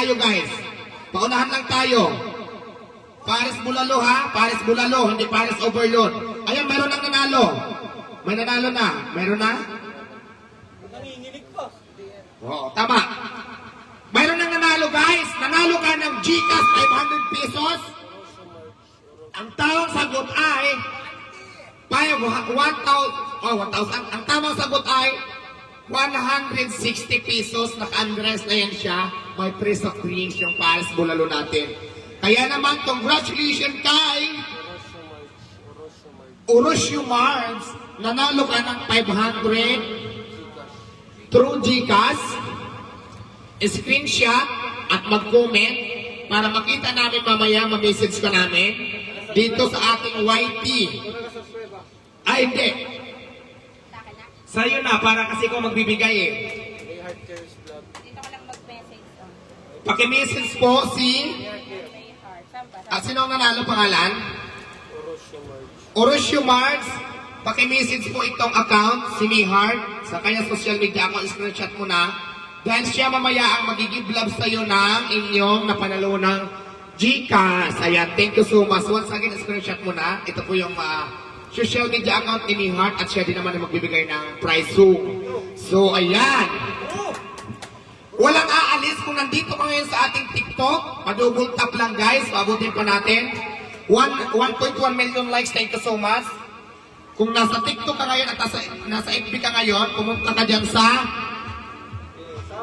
tayo guys. Paunahan lang tayo. Paris Bulalo ha? Paris Bulalo, hindi Paris Overload. Ayan, meron nang nanalo. May nanalo na. Meron na? Nanginginig pa. Oo, tama. Mayroon nang nanalo guys. Nanalo ka ng Gcash 500 pesos. Ang tamang sagot ay 5, 1,000, oh 1,000. Ang tamang sagot ay 160 pesos. Naka-undress na yan siya. May price of drinks yung Paris Bulalo natin. Kaya naman, congratulations kay Orosio Mars. Nanalo ka ng 500 through Gcash, screenshot at mag-comment para makita namin mamaya, ma-message ka namin dito sa ating YT. Ay, hindi. Sa'yo na, para kasi ko magbibigay eh. Dito ka lang mag-message. Oh. Paki-message po si... May heart. Saan ba? At sino ang nanalo pangalan? Orosio Marks. Paki-message po itong account, si Mihart, sa kanya social media account, screenshot mo na. Dahil siya mamaya ang magiging vlog sa'yo ng inyong napanalo ng Gcash. Ayan, thank you so much. Once again, screenshot mo na. Ito po yung ah, social media account ni Mihart at siya din naman ang magbibigay ng prize so. So, ayan. Walang aalis kung nandito ka ngayon sa ating TikTok. Padouble tap lang guys. Pabutin pa natin. One- 1.1 million likes. Thank you so much. Kung nasa TikTok ka ngayon at nasa, nasa FB ka ngayon, pumunta ka dyan sa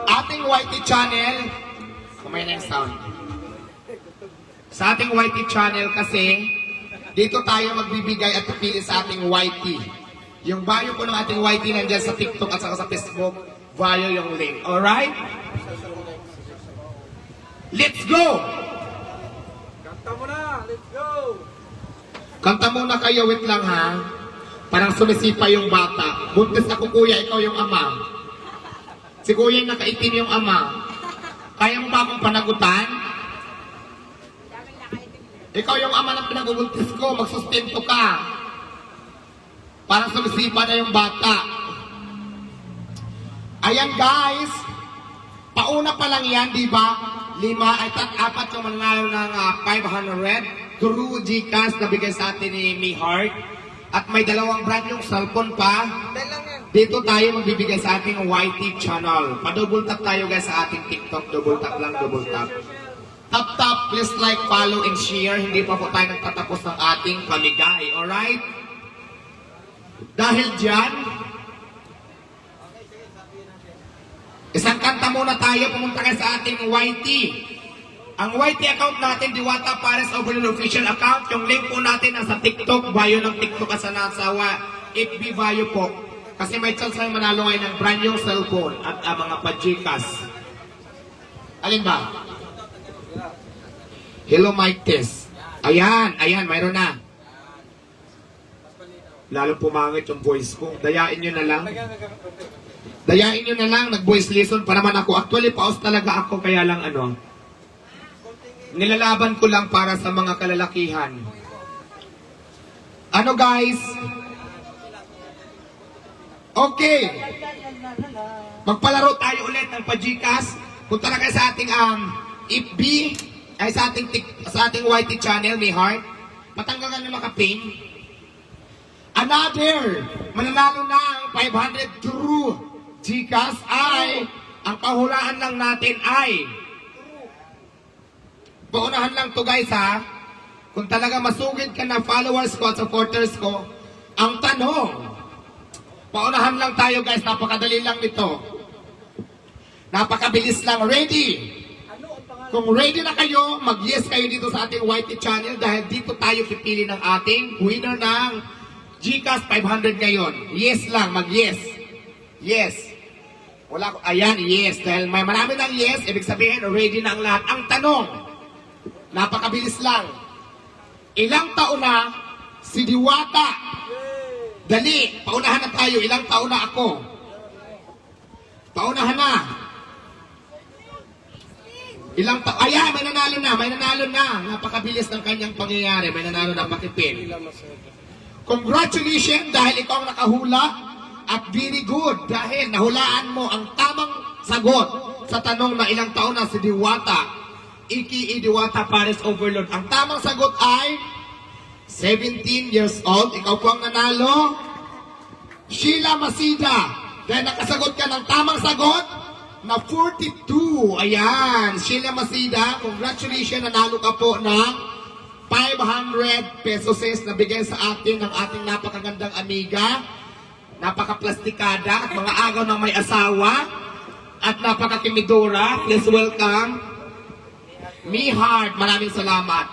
ating YT channel. Kumaya na yung sound. Sa ating YT channel kasi, dito tayo magbibigay at pipili sa ating YT. Yung bio po ng ating YT nandyan sa TikTok at saka sa Facebook, bio yung link. Alright? Let's go! Kanta mo na! Let's go! Kanta muna kayo, wait lang ha. Parang sumisipa yung bata. Buntis ako kuya, ikaw yung ama. Si kuya yung nakaitim yung ama. Kaya mo ba akong panagutan? Ikaw yung ama ng pinagbubuntis ko, magsustento ka. Parang sumisipa na yung bata. Ayan guys, pauna pa lang yan, di ba? Lima, ay tat, apat yung mananalo ng ah, 500 through Gcash na bigay sa atin ni Mi Heart. At may dalawang brand yung cellphone pa. Dito tayo magbibigay sa ating YT channel. Pa-double tap tayo guys sa ating TikTok. Double tap lang, double tap. Tap tap, please like, follow, and share. Hindi pa po tayo nagtatapos ng ating pamigay. Alright? Dahil dyan, isang kanta muna tayo. Pumunta kayo sa ating YT. Ang YT account natin, Diwata Pares Overload Official Account. Yung link po natin nasa TikTok, bio ng TikTok at sa nasa FB bio po. Kasi may chance kayo manalo ng brand new cellphone at ah, mga pajikas. Alin ba? Hello, Mike Tess. Ayan, ayan, mayroon na. Lalo pumangit yung voice ko. Dayain nyo na lang. Dayain nyo na lang, nag-voice lesson pa naman ako. Actually, paus talaga ako, kaya lang ano. Nilalaban ko lang para sa mga kalalakihan. Ano guys? Okay. Magpalaro tayo ulit ng pajikas. Punta na kayo sa ating um, FB, ay sa ating, sa ating YT channel, may heart. Matanggal ka na maka-pin. Another, mananalo na ang 500 true Gcash ay, ang pahulaan lang natin ay, paunahan lang to guys ha, kung talaga masugid ka na followers ko at supporters ko, ang tanong, paunahan lang tayo guys, napakadali lang nito. Napakabilis lang, ready? Kung ready na kayo, mag-yes kayo dito sa ating YT channel dahil dito tayo pipili ng ating winner ng Gcash 500 ngayon. Yes lang, mag-yes. Yes. Wala ko, ayan, yes. Dahil may marami ng yes, ibig sabihin, ready na ang lahat. Ang tanong, napakabilis lang. Ilang taon na si Diwata? Dali, paunahan na tayo. Ilang taon na ako? Paunahan na. Ilang ta Ayan, may nanalo na, may nanalo na. Napakabilis ng kanyang pangyayari. May nanalo na masaya. Congratulations dahil ikaw ang nakahula at very good dahil nahulaan mo ang tamang sagot sa tanong na ilang taon na si Diwata. Iki Idiwata Paris Overload. Ang tamang sagot ay 17 years old. Ikaw po ang nanalo. Sheila Masida. Dahil nakasagot ka ng tamang sagot na 42. Ayan. Sheila Masida, congratulations. Nanalo ka po ng 500 pesos na bigay sa atin ng ating napakagandang amiga. Napaka-plastikada at mga agaw ng may asawa. At napaka-kimidora. Please welcome Me Heart, maraming salamat.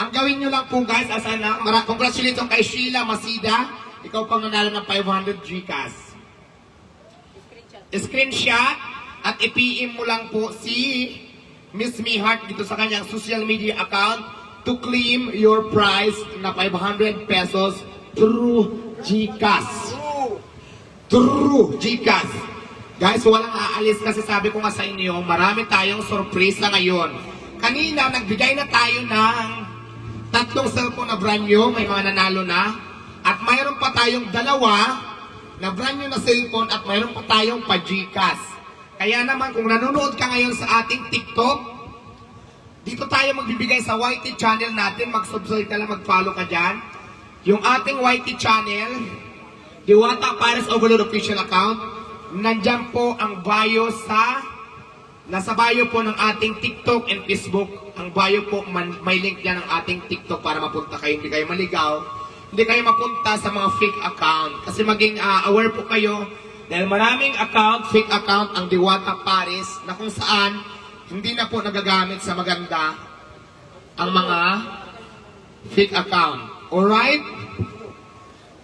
Ang gawin nyo lang po guys, asa na, congratulations kay Sheila Masida. Ikaw pang nanalo ng 500 Gcash. Screenshot. Screenshot at i-PM mo lang po si Miss Me Heart dito sa kanyang social media account to claim your prize na 500 pesos through Gcash. True Gcash. Guys, walang aalis kasi sabi ko nga sa inyo, marami tayong sorpresa ngayon. Kanina, nagbigay na tayo ng tatlong cellphone na brand new, may mga nanalo na. At mayroon pa tayong dalawa na brand new na cellphone at mayroon pa tayong pa Gcash. Kaya naman, kung nanonood ka ngayon sa ating TikTok, dito tayo magbibigay sa YT channel natin. Mag-subscribe ka lang, mag-follow ka dyan. Yung ating YT channel, Diwata Paris Overload Official Account. Nandyan po ang bio sa Nasa bio po ng ating TikTok and Facebook. Ang bio po, man, may link yan ng ating TikTok para mapunta kayo. Hindi kayo maligaw. Hindi kayo mapunta sa mga fake account. Kasi maging ah, aware po kayo dahil maraming account, fake account ang Diwata Paris na kung saan hindi na po nagagamit sa maganda ang mga fake account. Alright?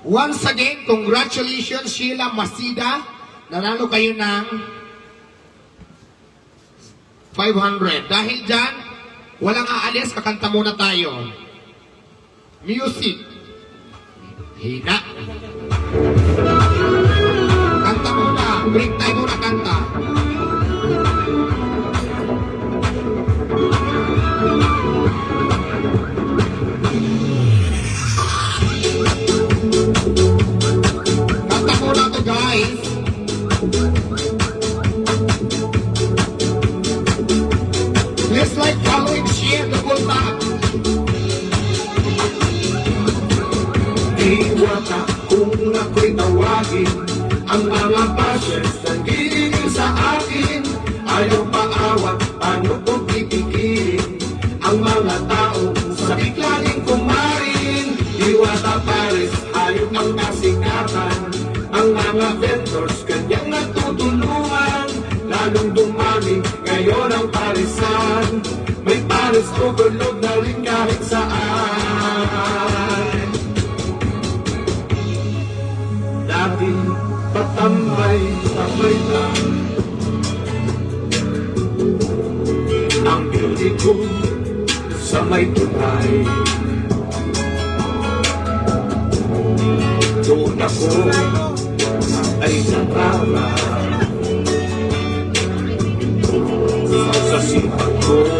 Once again, congratulations Sheila Masida. Nanalo kayo ng 500. Dahil dyan, walang aalis, kakanta muna tayo. Music. Hina. Kanta muna. Break time muna, Overload na rin kahit saan. Dati patambay tambay lang Ang beauty ko sa may tunay Doon ako ay natama Sa sipag ko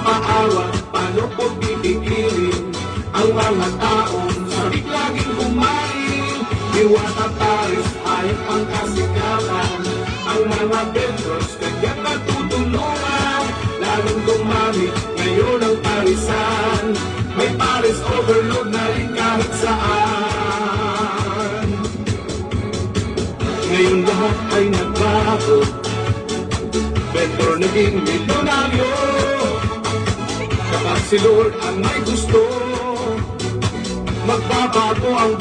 maawa, paano ko pipigilin Ang mga taong sabik laging kumain Diwata Paris, ayaw ang kasikatan Ang mga vendors kanyang natutulungan. Lalong dumami, ngayon ang parisan. May Paris overload na rin kahit saan. Ngayon lahat ay nagbago Vendor naging milyonaryo si Lord ang may gusto. Magbabago ang